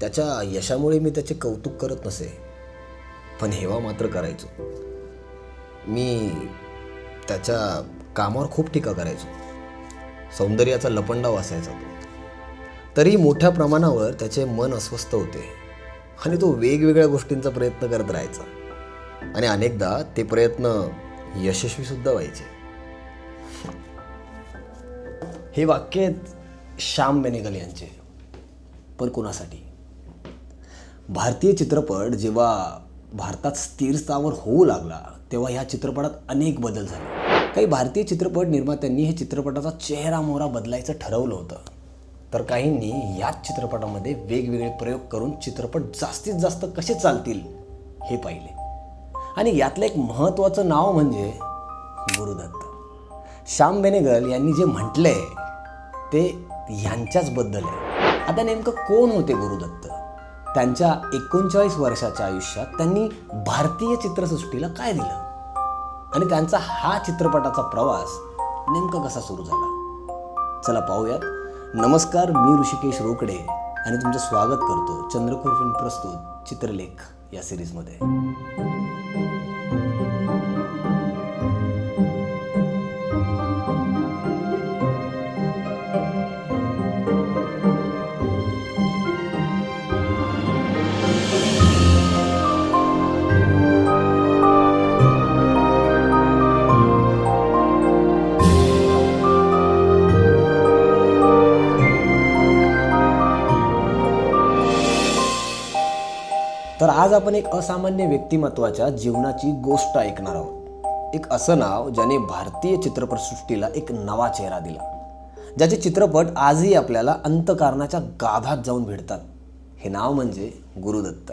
त्याच्या यशामुळे मी त्याचे कौतुक करत नसे. पण हेवा मात्र करायचो. मी त्याच्या कामावर खूप टीका करायचो. सौंदर्याचा लपंडाव असायचा तो. तरी मोठ्या प्रमाणावर त्याचे मन अस्वस्थ होते आणि तो वेगवेगळ्या गोष्टींचा प्रयत्न करत राहायचा. आणि अनेकदा ते प्रयत्न यशस्वीसुद्धा व्हायचे. हे वाक्य आहेत श्याम बेनेगल यांचे. पण कोणासाठी? भारतीय चित्रपट जेव्हा भारतात स्थिर स्थावर होऊ लागला तेव्हा ह्या चित्रपटात अनेक बदल झाले. काही भारतीय चित्रपट निर्मात्यांनी हे चित्रपटाचा चेहरा मोहरा बदलायचं ठरवलं होतं. तर काहींनी याच चित्रपटामध्ये वेगवेगळे प्रयोग करून चित्रपट जास्तीत जास्त कसे चालतील हे पाहिले. आणि यातलं एक महत्त्वाचं नाव म्हणजे गुरुदत्त. श्याम बेनेगल यांनी जे म्हटलंय ते यांच्याचबद्दल आहे. आता नेमकं कोण होते गुरुदत्त? त्यांच्या एकोणचाळीस वर्षाच्या आयुष्यात त्यांनी भारतीय चित्रसृष्टीला काय दिलं? आणि त्यांचा हा चित्रपटाचा प्रवास नेमका कसा सुरू झाला? चला पाहूयात. नमस्कार मी ऋषिकेश रोकडे आणि तुमचं स्वागत करतो चंद्रकोर फिल्म प्रस्तुत चित्रलेख या सिरीजमध्ये तर आज आपण एक असामान्य व्यक्तिमत्वाच्या जीवनाची गोष्ट ऐकणार आहोत. एक असं नाव ज्याने भारतीय चित्रपटसृष्टीला एक नवा चेहरा दिला. ज्याचे चित्रपट आजही आपल्याला अंतकारणाच्या गाभात जाऊन भिडतात. हे नाव म्हणजे गुरुदत्त.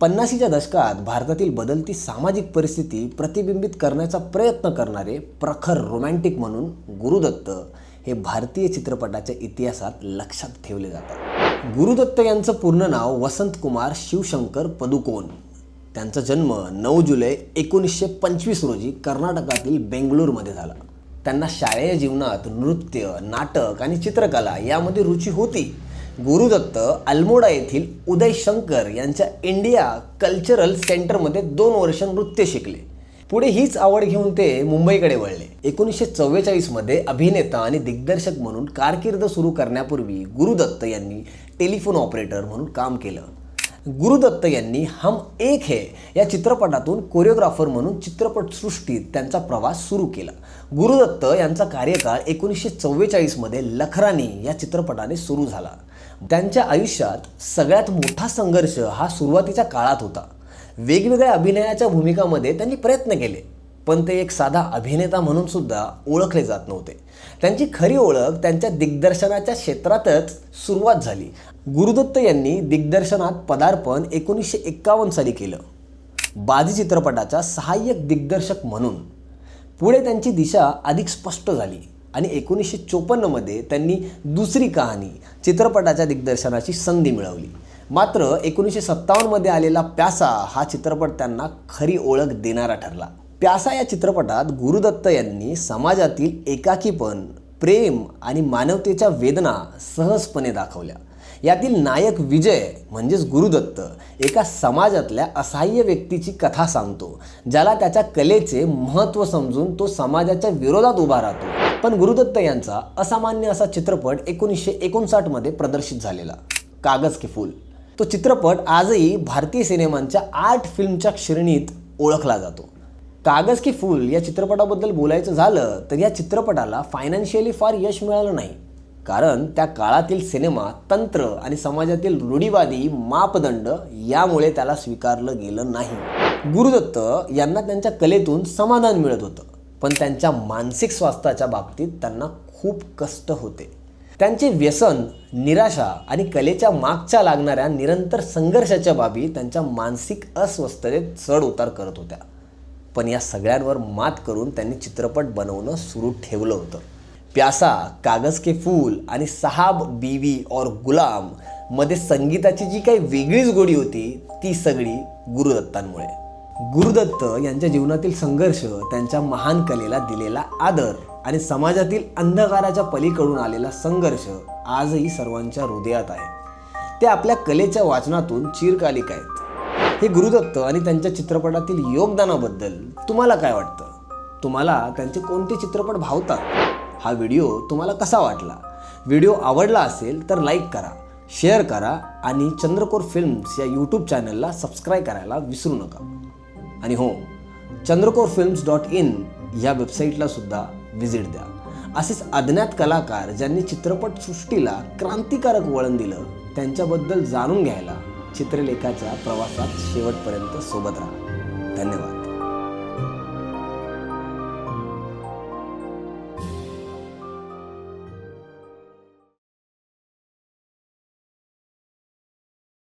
पन्नासीच्या दशकात भारतातील बदलती सामाजिक परिस्थिती प्रतिबिंबित करण्याचा प्रयत्न करणारे प्रखर रोमॅन्टिक म्हणून गुरुदत्त हे भारतीय चित्रपटाच्या इतिहासात लक्षात ठेवले जातात. गुरुदत्त यांचं पूर्ण नाव वसंत कुमार शिवशंकर पदुकोण. त्यांचा जन्म नऊ जुलै एकोणीसशे पंचवीस रोजी कर्नाटकातील बेंगळूरमध्ये झाला. त्यांना शालेय जीवनात नृत्य नाटक आणि चित्रकला यामध्ये रुची होती. गुरुदत्त अल्मोडा येथील उदय शंकर यांच्या इंडिया कल्चरल सेंटरमध्ये दोन वर्ष नृत्य शिकले. पुढे हीच आवड घेऊन ते मुंबईकडे वळले. एकोणीसशे चव्वेचाळीसमध्ये अभिनेता आणि दिग्दर्शक म्हणून कारकीर्द सुरू करण्यापूर्वी गुरुदत्त यांनी टेलिफोन ऑपरेटर म्हणून काम केलं. गुरुदत्त यांनी हम एक है या चित्रपटातून कोरिओग्राफर म्हणून चित्रपटसृष्टीत त्यांचा प्रवास सुरू केला. गुरुदत्त यांचा कार्यकाळ एकोणीसशे चव्वेचाळीसमध्ये लखरानी या चित्रपटाने सुरू झाला. त्यांच्या आयुष्यात सगळ्यात मोठा संघर्ष हा सुरुवातीच्या काळात होता. वेगवेगळ्या अभिनयाच्या भूमिकामध्ये त्यांनी प्रयत्न केले पण ते एक साधा अभिनेता म्हणून सुद्धा ओळखले जात नव्हते. त्यांची खरी ओळख त्यांच्या दिग्दर्शनाच्या क्षेत्रातच सुरुवात झाली. गुरुदत्त यांनी दिग्दर्शनात पदार्पण एकोणीसशे एक्कावन्न साली केलं. बाजी चित्रपटाचा सहाय्यक दिग्दर्शक म्हणून. पुढे त्यांची दिशा अधिक स्पष्ट झाली आणि एकोणीसशे चोपन्नमध्ये त्यांनी दुसरी कहाणी चित्रपटाच्या दिग्दर्शनाची संधी मिळवली. मात्र एकोणीसशे सत्तावन्नमध्ये आलेला प्यासा हा चित्रपट त्यांना खरी ओळख देणारा ठरला. प्यासा या चित्रपटात गुरुदत्त यांनी समाजातील एकाकीपण प्रेम आणि मानवतेच्या वेदना सहजपणे दाखवल्या. यातील नायक विजय म्हणजेच गुरुदत्त एका समाजातल्या असहाय्य व्यक्तीची कथा सांगतो ज्याला त्याच्या कलेचे महत्त्व समजून तो समाजाच्या विरोधात उभा राहतो. पण गुरुदत्त यांचा असामान्य असा चित्रपट एकोणीसशे एकोणसाठमध्ये प्रदर्शित झालेला. कागज के फूल. तो चित्रपट आजही भारतीय सिनेमांच्या आर्ट फिल्मच्या श्रेणीत ओळखला जातो. कागज की फूल या चित्रपटाबद्दल बोलायचं झालं तर या चित्रपटाला फायनान्शियली फार यश मिळालं नाही. कारण त्या काळातील सिनेमा तंत्र आणि समाजातील रूढीवादी मापदंड यामुळे त्याला स्वीकारलं गेलं नाही. गुरुदत्त यांना त्यांच्या कलेतून समाधान मिळत होतं. पण त्यांच्या मानसिक स्वास्थ्याच्या बाबतीत त्यांना खूप कष्ट होते. त्यांचे व्यसन निराशा आणि कलेच्या मागच्या लागणाऱ्या निरंतर संघर्षाच्या बाबी त्यांच्या मानसिक अस्वस्थतेत चढ उतार करत होत्या. पण या सगळ्यांवर मात करून त्यांनी चित्रपट बनवणं सुरू ठेवलं होतं. प्यासा कागज के फूल आणि साहाब बीवी और गुलाममध्ये संगीताची जी काही वेगळीच गोडी होती ती सगळी गुरुदत्तांमुळे. गुरुदत्त यांच्या जीवनातील संघर्ष त्यांच्या महान कलेला दिलेला आदर आणि समाजातील अंधकाराच्या पलीकडून आलेला संघर्ष आजही सर्वांच्या हृदयात आहे. ते आपल्या कलेच्या वाचनातून चिरकालिक आहेत. हे गुरुदत्त आणि त्यांच्या चित्रपटातील योगदानाबद्दल तुम्हाला काय वाटतं? तुम्हाला त्यांचे कोणते चित्रपट भावतात? हा व्हिडिओ तुम्हाला कसा वाटला? व्हिडिओ आवडला असेल तर लाईक करा शेअर करा आणि चंद्रकोर फिल्म्स या यूट्यूब चॅनलला सबस्क्राईब करायला विसरू नका. आणि हो चंद्रकोर फिल्म्स डॉट इन या वेबसाईटला सुद्धा व्हिजिट द्या. असेच अज्ञात कलाकार ज्यांनी चित्रपटसृष्टीला क्रांतिकारक वळण दिलं त्यांच्याबद्दल जाणून घ्यायला चित्रलेखाच्या प्रवासात शेवटपर्यंत सोबत राहा. धन्यवाद.